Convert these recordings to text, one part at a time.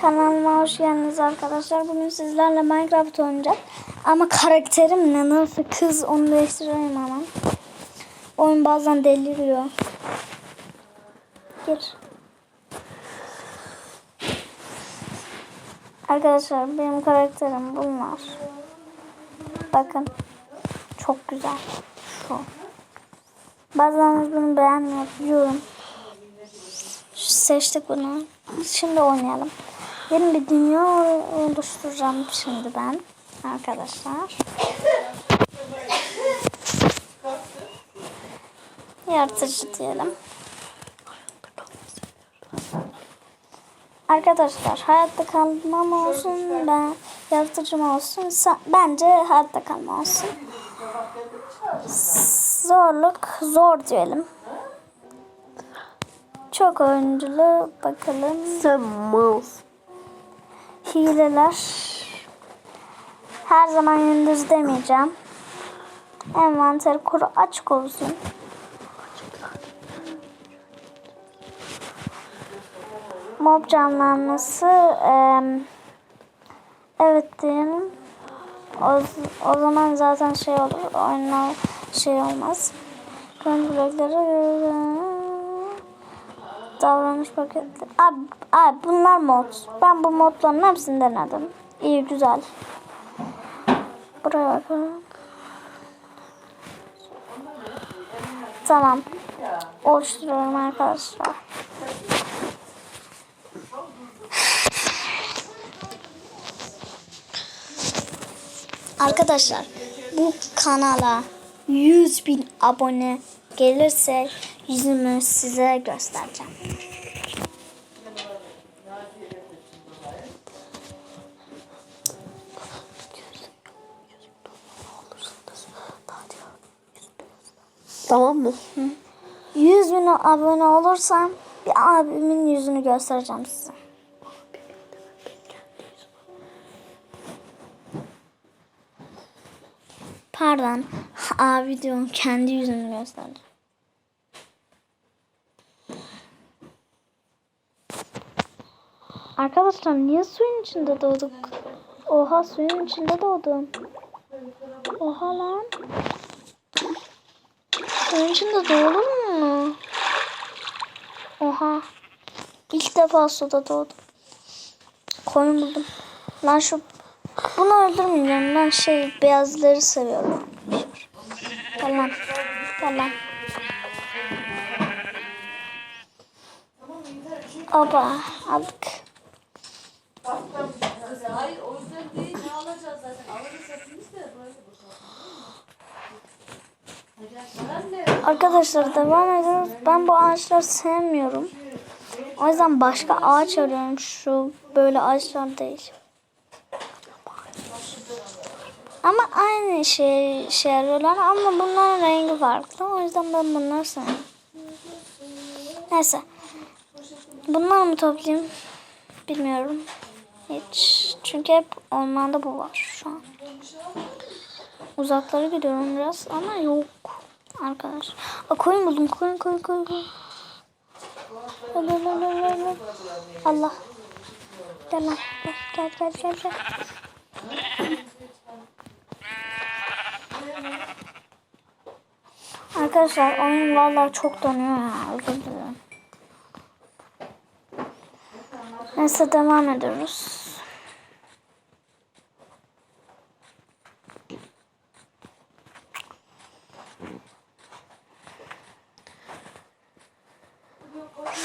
Kanalıma hoş geldiniz arkadaşlar. Bugün sizlerle Minecraft oynayacağım. Ama karakterim ne nasıl kız onu değiştireyim hemen. Oyun bazen deliriyor. Gir. Arkadaşlar benim karakterim bunlar. Bakın. Çok güzel. Şu. Bazen bunu beğenmiyor biliyorum. Seçtik bunu. Şimdi oynayalım. Yeni bir dünya oluşturacağım şimdi ben. Arkadaşlar. Yaratıcı diyelim. Arkadaşlar hayatta kalmam olsun ben yaratıcım olsun bence hayatta kalma olsun. Zorluk zor diyelim. Çok oyunculu bakalım. Sen mouse. Hileler. Her zaman gündüz demeyeceğim. Envanter kuru açık olsun. Mob canlanması. eee, evet diyelim. O, o zaman zaten şey olur. Oyunlar şey olmaz. Kön blokları davranış paketleri. Abi, abi bunlar mod. Ben bu modların hepsini denedim. İyi güzel. Buraya bakalım. Tamam. Oluşturuyorum arkadaşlar. Arkadaşlar bu kanala 100 bin abone gelirse yüzümü size göstereceğim. Mı? 100 bin abone olursam bir abimin yüzünü göstereceğim size. Pardon. Abi diyorum kendi yüzünü göstereceğim. Arkadaşlar niye suyun içinde doğduk? Oha suyun içinde doğdum. Oha lan. Suyun içinde doğdum mu? Oha. İlk defa suda doğdum. Koyun buldum. Lan şu bunu öldürmeyeceğim. Ben şey beyazları seviyorum. Gel lan. Oba aldık. Hayır o yüzden değil ne alacağız zaten alırız hepimiz de böyle boşaltalım. Arkadaşlar devam ediyoruz. Ben bu ağaçları sevmiyorum. O yüzden başka ağaç arıyorum. Şu böyle ağaçlar değil. Ama aynı şey, şey arıyorlar ama bunların rengi farklı. O yüzden ben bunları sevmiyorum. Neyse. Bunları mı toplayayım? Bilmiyorum. Hiç. Çünkü hep ormanda bu var şu an. Uzaklara gidiyorum biraz ama yok. Arkadaş. Aa, koyun buldum. Koyun koyun koyun. koyun. Allah. Gel lan. Gel gel gel. gel. Arkadaşlar oyun vallahi çok donuyor ya. Özür dilerim. Neyse devam ediyoruz.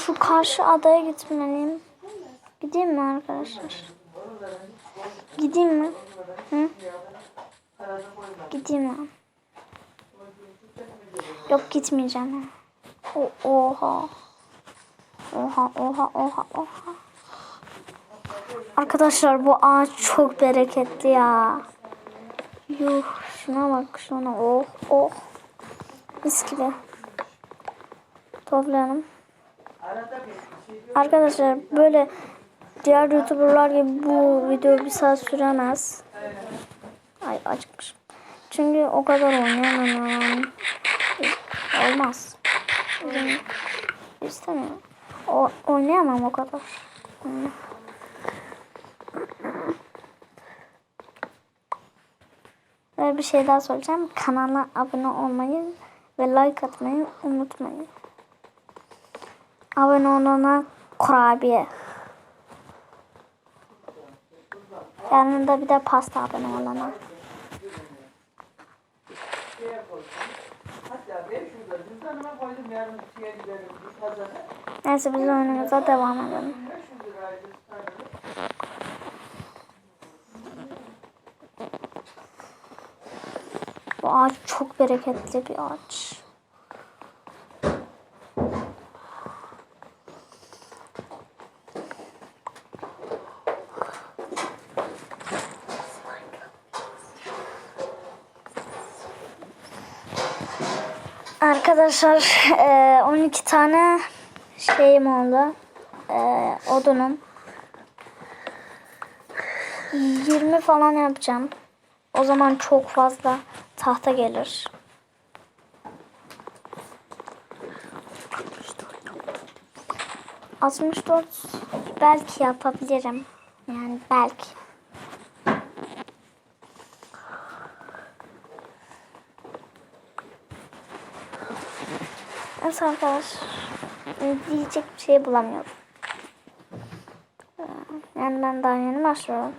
Şu karşı adaya gitmeliyim. Gideyim mi arkadaşlar? Gideyim mi? Hı? Gideyim mi? Yok gitmeyeceğim. O, oha. Oha oha oha oha. Arkadaşlar bu ağaç çok bereketli ya. Yuh şuna bak şuna oh oh. Mis gibi. Toplayalım. Arkadaşlar böyle diğer youtuberlar gibi bu video bir saat süremez. Ay açmışım. Çünkü o kadar oynayamam. Olmaz. İstemiyorum. O, oynayamam o kadar. Ve bir şey daha soracağım. Kanala abone olmayı ve like atmayı unutmayın. Abone olana kurabiye. Yanında bir de pasta abone olana. Neyse biz oyunumuza devam edelim. 500 liraydı cüzdanım. Bu ağaç çok bereketli bir ağaç. Arkadaşlar eee, 12 tane şeyim oldu. Eee, odunum. 20 falan yapacağım. O zaman çok fazla tahta gelir. Altmış dört belki yapabilirim. Yani belki. Evet arkadaşlar. Diyecek bir şey bulamıyorum. Yani ben daha yeni başlıyorum.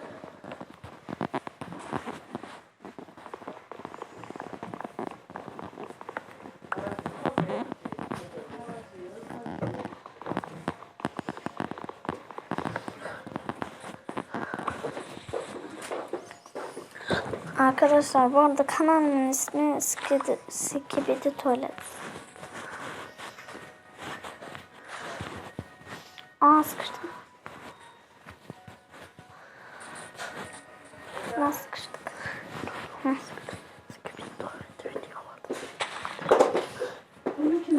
Arkadaşlar bu arada kanalımın ismi Skibidi, Skibidi Aa sıkıştım. Nasıl sıkıştık?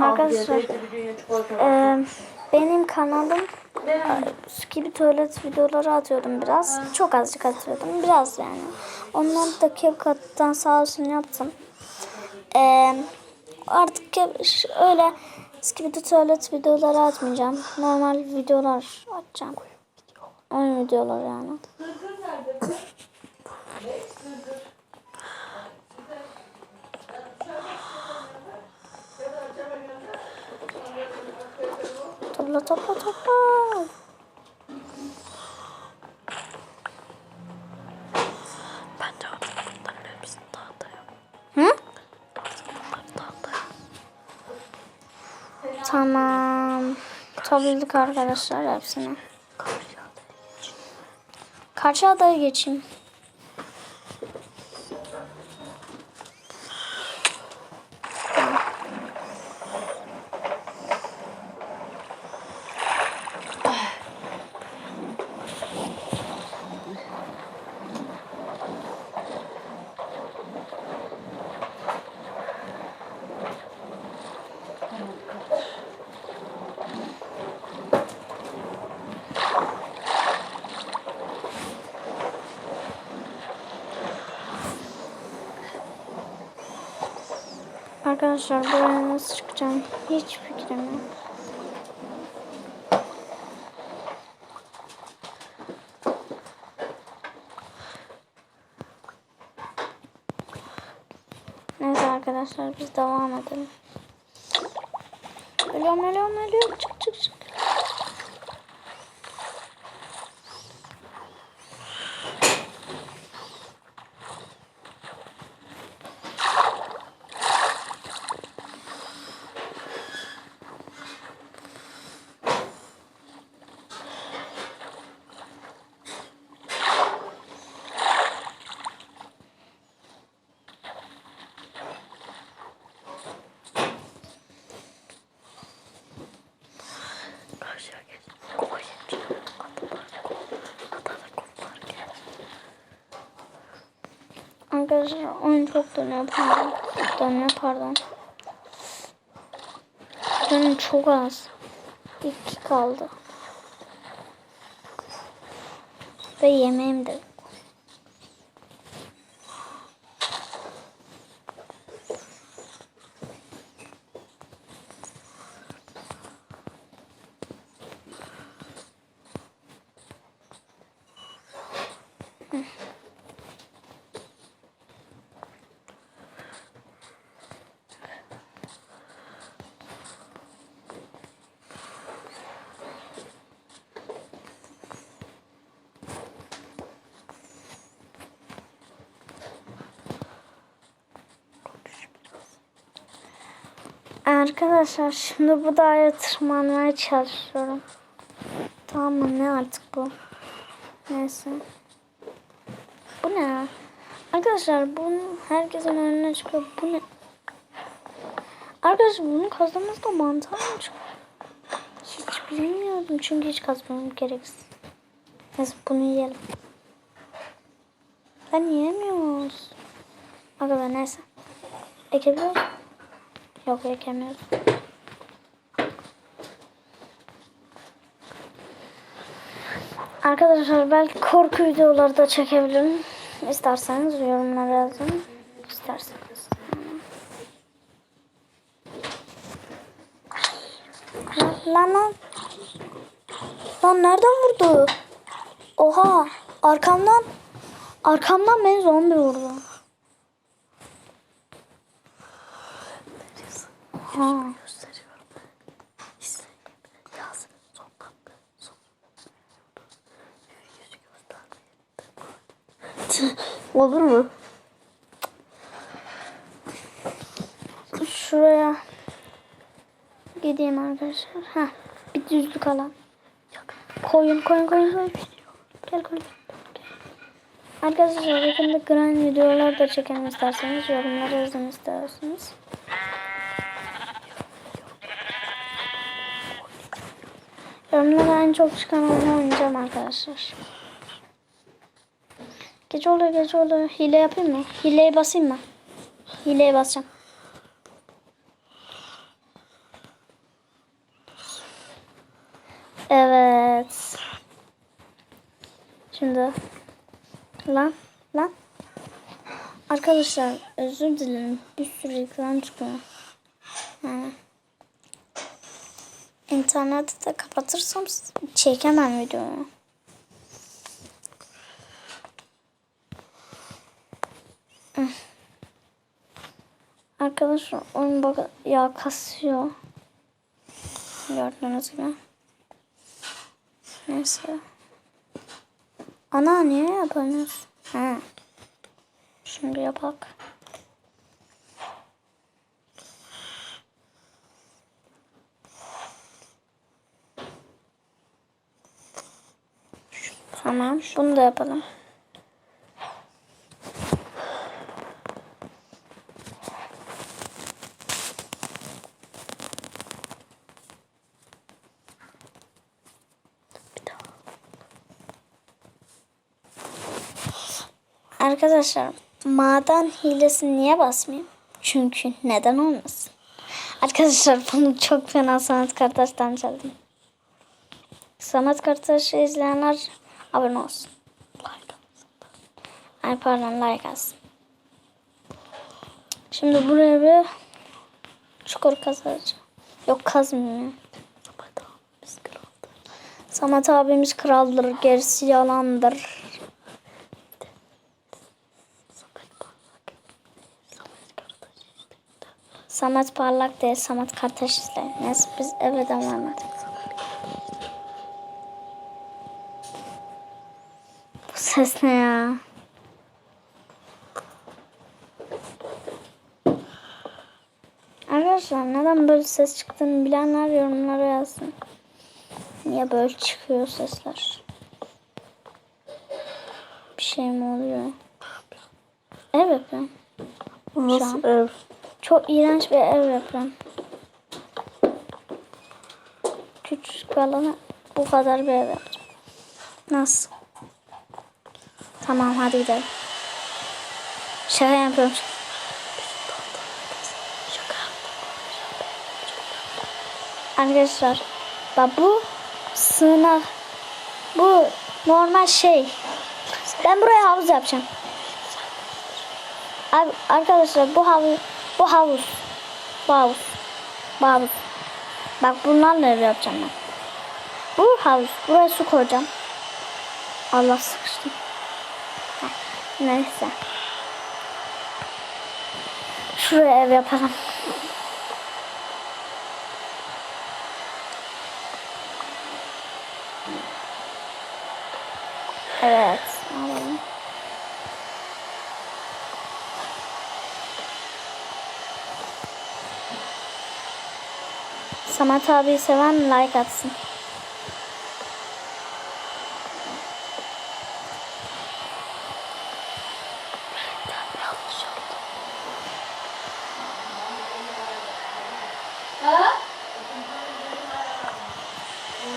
Arkadaşlar eee, benim kanalım Skibi tuvalet videoları atıyordum biraz. Çok azıcık atıyordum. Biraz yani. Onları da CapCut'tan sağ olsun yaptım. Ee, artık Cap- öyle Skibi tuvalet videoları atmayacağım. Normal videolar atacağım. Oyun videoları yani. Topla topla topla. Ben de bunların hepsini tahtaya. Hı? Tahtaya. Tamam. Topladık arkadaşlar hepsini. Karşı adaya geçeyim. Arkadaşlar buraya nasıl çıkacağım hiç fikrim yok. Neyse arkadaşlar biz devam edelim. Ölüyorum ölüyorum ölüyorum Arkadaşlar oyun çok dönüyor pardon. Dönüyor pardon. Benim çok az. İki kaldı. Ve yemeğim de Arkadaşlar şimdi bu dağa tırmanmaya çalışıyorum. Tamam mı? Ne artık bu? Neyse. Bu ne? Arkadaşlar bunun herkesin önüne çıkıyor. Bu ne? Arkadaşlar bunu kazanmazda mantar mı çıkıyor? Hiç bilmiyordum çünkü hiç kazmam gereksiz. Neyse bunu yiyelim. Ben yiyemiyoruz. Arkadaşlar neyse. Ekebiliyor? Yok ekemiyoruz. Arkadaşlar belki korku videoları da çekebilirim. İsterseniz yorumlara yazın. İsterseniz. Lan lan lan. Nereden vurdu? Oha arkamdan arkamdan beni zombi vurdu. Ha. Gösteriyorum. İzleyin. Yazın. Sondan. Son. Yüzü göstermeyin. Olur mu? Şuraya gideyim arkadaşlar. Ha, bir düzlük alan. Koyun koyun koyun koyun. Gel koyun. Arkadaşlar yakında grind videolar da çekelim isterseniz yorumlara yazın isterseniz. Yorumlara en çok çıkan oyunu oynayacağım arkadaşlar. Gece oluyor gece oluyor. Hile yapayım mı? Hileye basayım mı? Hileye basacağım. Evet. Şimdi lan lan. Arkadaşlar özür dilerim. Bir sürü ekran çıkıyor. Yani. İnterneti de kapatırsam çekemem videoyu. Arkadaşlar oyun bak ya kasıyor. Gördüğünüz gibi. Neyse. Ana niye yapamıyoruz? Ha. Şimdi yapak. Tamam. Bunu da yapalım. Arkadaşlar maden hilesini niye basmayayım? Çünkü neden olmasın? Arkadaşlar bunu çok fena Samet Kartaş'tan çaldım. Samet Kartaş'ı izleyenler abone olsun. Like Ay pardon like atsın. Şimdi buraya bir çukur kazacağım. Yok kazmıyor. Samet abimiz kraldır, gerisi yalandır. Samet parlak. Kardeş değil, Samet Kartaş izleyin. Neyse biz eve devam edelim. Ses ne ya? Arkadaşlar neden böyle ses çıktığını bilenler yorumlara yazsın. Niye böyle çıkıyor sesler? Bir şey mi oluyor? Ev yapıyorum. Nasıl ev? Çok iğrenç bir ev yapıyorum. Küçük bir alana bu kadar bir ev yapacağım. Nasıl? Tamam hadi gidelim. Şaka yapıyorum. Arkadaşlar bak bu sığınak bu normal şey. Ben buraya havuz yapacağım. Abi, arkadaşlar bu havuz bu havuz. Bu havuz. Bu havuz. Bak bunlarla ev yapacağım ben. Bu havuz. Buraya su koyacağım. Allah sıkıştım. Neyse. Şuraya ev yapalım. Evet. Alalım. Samet abi seven like atsın. Yanlış oldu. Ha?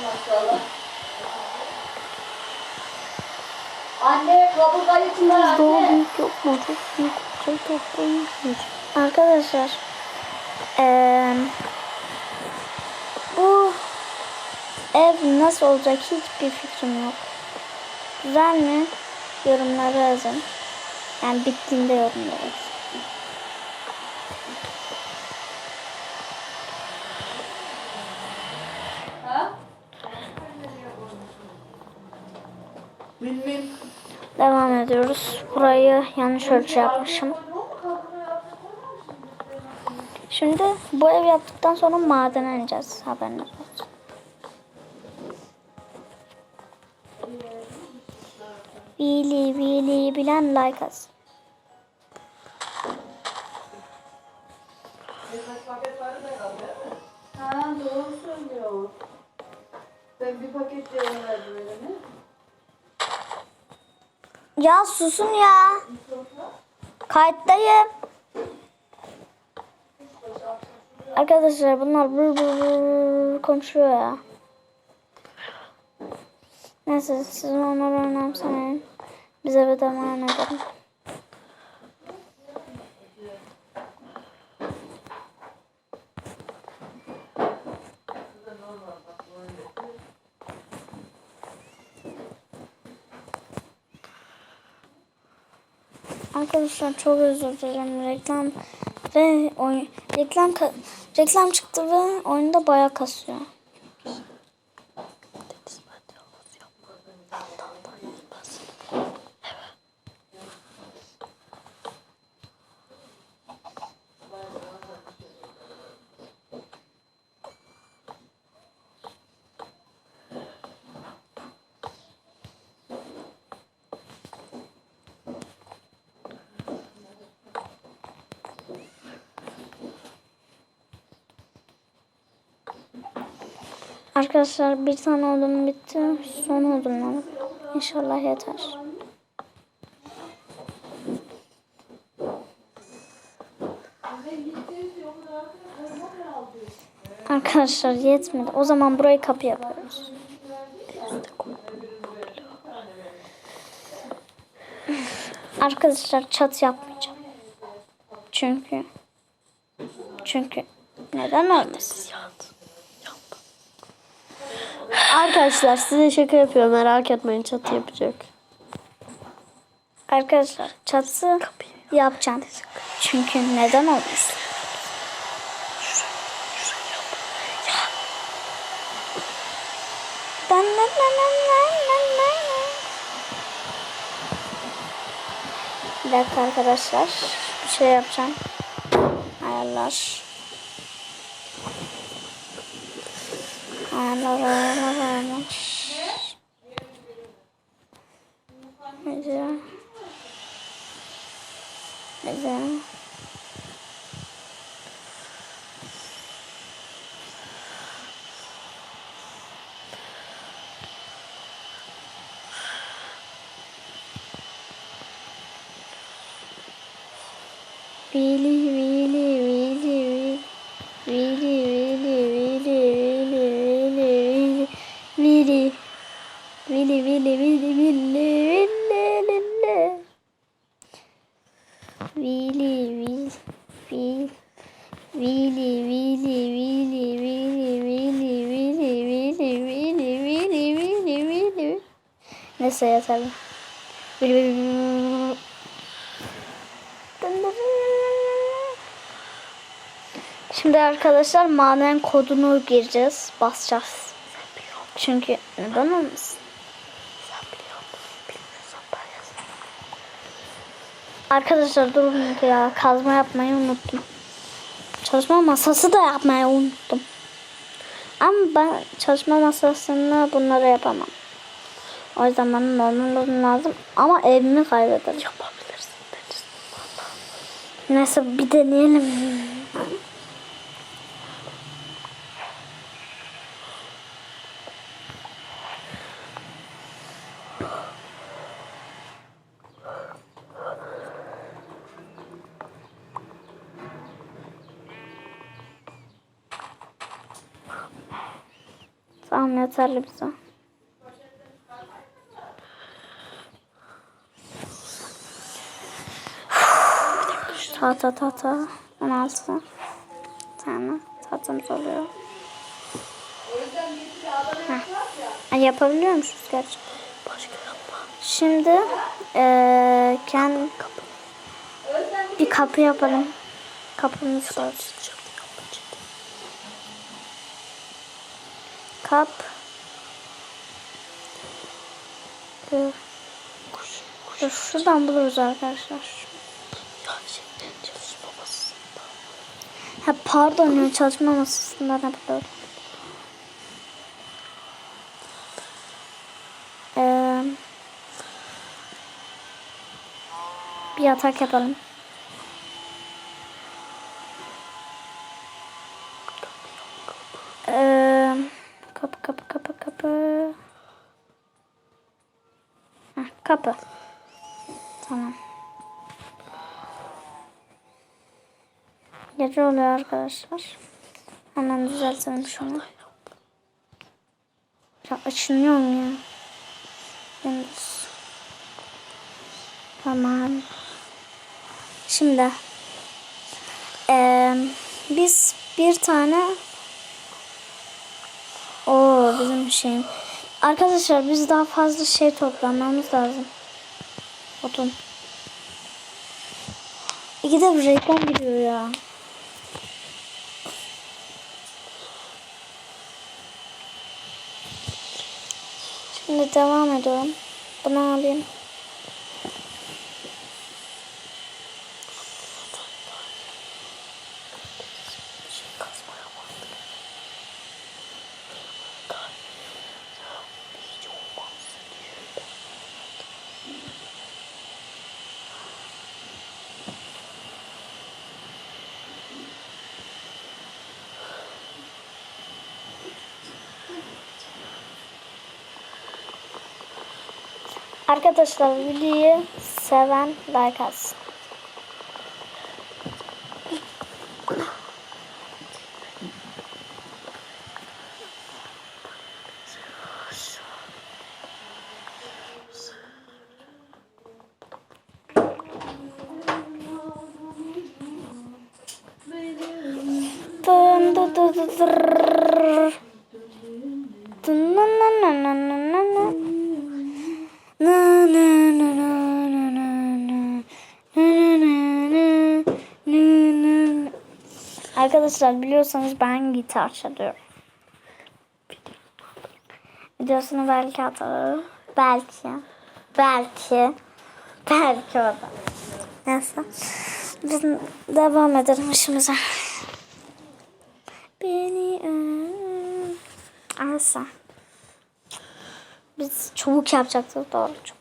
Maşallah. Anne kaburgayı çıkar Daha anne. büyük yok mu? Çok büyük şey toplamışsınız. Arkadaşlar eee, bu ev nasıl olacak hiçbir fikrim yok. Güzel mi? Yorumlara yazın. Yani bittiğinde yorumlara yazın. Devam ediyoruz. Burayı yanlış ölçü yapmışım. Şimdi bu ev yaptıktan sonra madene ineceğiz. Haberiniz olsun. Vili vili bilen like atsın. Ha doğru söylüyor. Ben bir paket de verdim elime. Ya susun ya. Kayıttayım. Arkadaşlar bunlar bır bır bır konuşuyor ya. Neyse siz onları önemsemeyin. Biz eve devam edelim. Arkadaşlar çok özür dilerim. Reklam ve oyun reklam reklam çıktı ve oyunda bayağı kasıyor. Arkadaşlar bir tane odun bitti. Son odunlar. İnşallah yeter. Arkadaşlar yetmedi. O zaman burayı kapı yapıyoruz. Arkadaşlar çat yapmayacağım. Çünkü çünkü neden olmasın? Arkadaşlar size şaka yapıyorum merak etmeyin çatı yapacak. Arkadaşlar çatı yapacağım. Çünkü neden olmasın? Bir dakika arkadaşlar. Bir şey yapacağım. Ayarlar. Armalarına varmış. Güzel. Güzel. Billy Vili vili Şimdi arkadaşlar maden kodunu gireceğiz. Basacağız. Çünkü neden olmasın? Arkadaşlar durun ya. Kazma yapmayı unuttum. Çalışma masası da yapmayı unuttum. Ama ben çalışma masasında bunları yapamam. O yüzden bana normal lazım. Ama evimi kaybeder. Yapabilirsin. Neyse bir deneyelim. Tamam yeterli bize. Ta ta ta ta. 16 tane tatlımız oluyor. Heh. Yapabiliyor musunuz gerçekten? Şimdi eee kendi bir kapı yapalım. Kapımız var. Kap. Dur. Kuş. Kuş. Şuradan buluruz arkadaşlar. Ya şey. Çalışma masasında. Ha pardon çalışma masasında ne buluyorum. Ee, bir yatak yapalım. Ee, kapı kapı kapı kapı. Heh, kapı. Tamam. Gece oluyor arkadaşlar. Hemen düzeltelim şunu. Ya açılmıyor mu ya? Gündüz. Tamam. Şimdi eee, biz bir tane o bizim şeyim. Arkadaşlar biz daha fazla şey toplamamız lazım. Odun. İki de reklam gidiyor ya. Şimdi devam ediyorum. Bunu alayım. Arkadaşlar videoyu seven like atsın. Arkadaşlar biliyorsanız ben gitar çalıyorum. Videosunu belki atarım. Belki. Belki. Belki o da. Neyse. Biz devam edelim işimize. Beni Alsa. Biz çubuk yapacaktık doğru çok.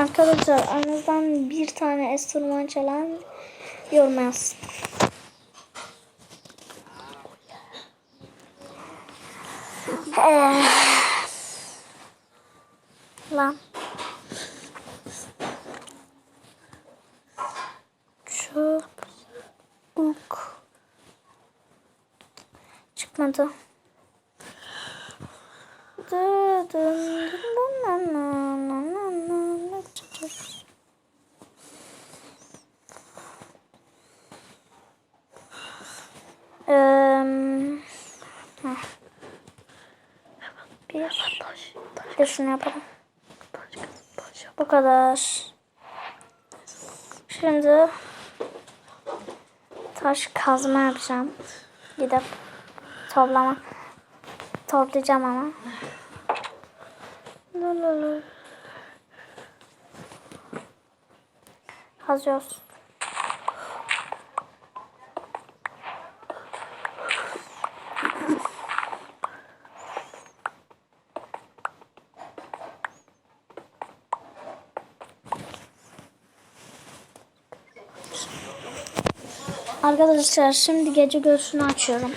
Arkadaşlar aranızdan bir tane enstrüman çalan yorum yazsın. Ee, lan. Çubuk. Çıkmadı. Şunu yapalım. Bu kadar. Şimdi taş kazma yapacağım. Gidip toplama toplayacağım ama. Lululu. Kazıyoruz. Arkadaşlar şimdi gece göğsünü açıyorum.